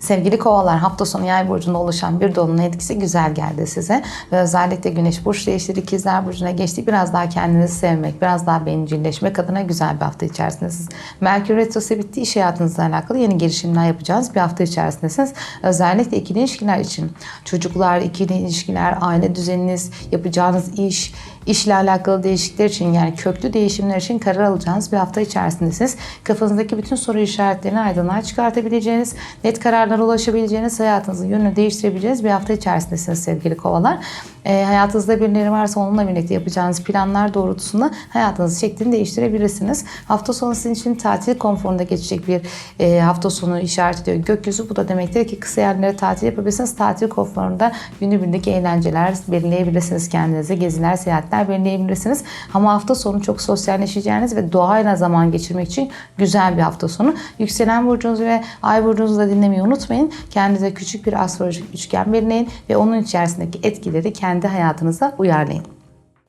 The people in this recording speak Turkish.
Sevgili kovalar hafta sonu yay burcunda oluşan bir dolunay etkisi güzel geldi size. Ve özellikle güneş burç değiştir ikizler burcuna geçti. Biraz daha kendinizi sevmek, biraz daha bencilleşmek adına güzel bir hafta içerisindesiniz. Merkür Retrosu bitti. iş hayatınızla alakalı yeni girişimler yapacağınız bir hafta içerisindesiniz. Özellikle ikili ilişkiler için. Çocuklar, ikili ilişkiler, aile düzeniniz, yapacağınız iş, işle alakalı değişiklikler için yani köklü değişimler için karar alacağınız bir hafta içerisindesiniz. Kafanızdaki bütün soru işaretlerini aydınlığa çıkartabileceğiniz, net kararlara ulaşabileceğiniz, hayatınızın yönünü değiştirebileceğiniz bir hafta içerisindesiniz sevgili kovalar. Ee, hayatınızda birileri varsa onunla birlikte yapacağınız planlar doğrultusunda hayatınızı şeklini değiştirebilirsiniz. Hafta sonu sizin için tatil konforunda geçecek bir e, hafta sonu işaret ediyor gökyüzü. Bu da demektir ki kısa yerlere tatil yapabilirsiniz. Tatil konforunda günübirlik eğlenceler belirleyebilirsiniz kendinize. Geziler, seyahatler belirleyebilirsiniz. Ama hafta sonu çok sosyalleşeceğiniz ve doğayla zaman geçirmek için güzel bir hafta sonu. Yükselen burcunuzu ve ay burcunuzu da dinlemeyi unutmayın. Kendinize küçük bir astrolojik üçgen belirleyin ve onun içerisindeki etkileri kendi hayatınıza uyarlayın.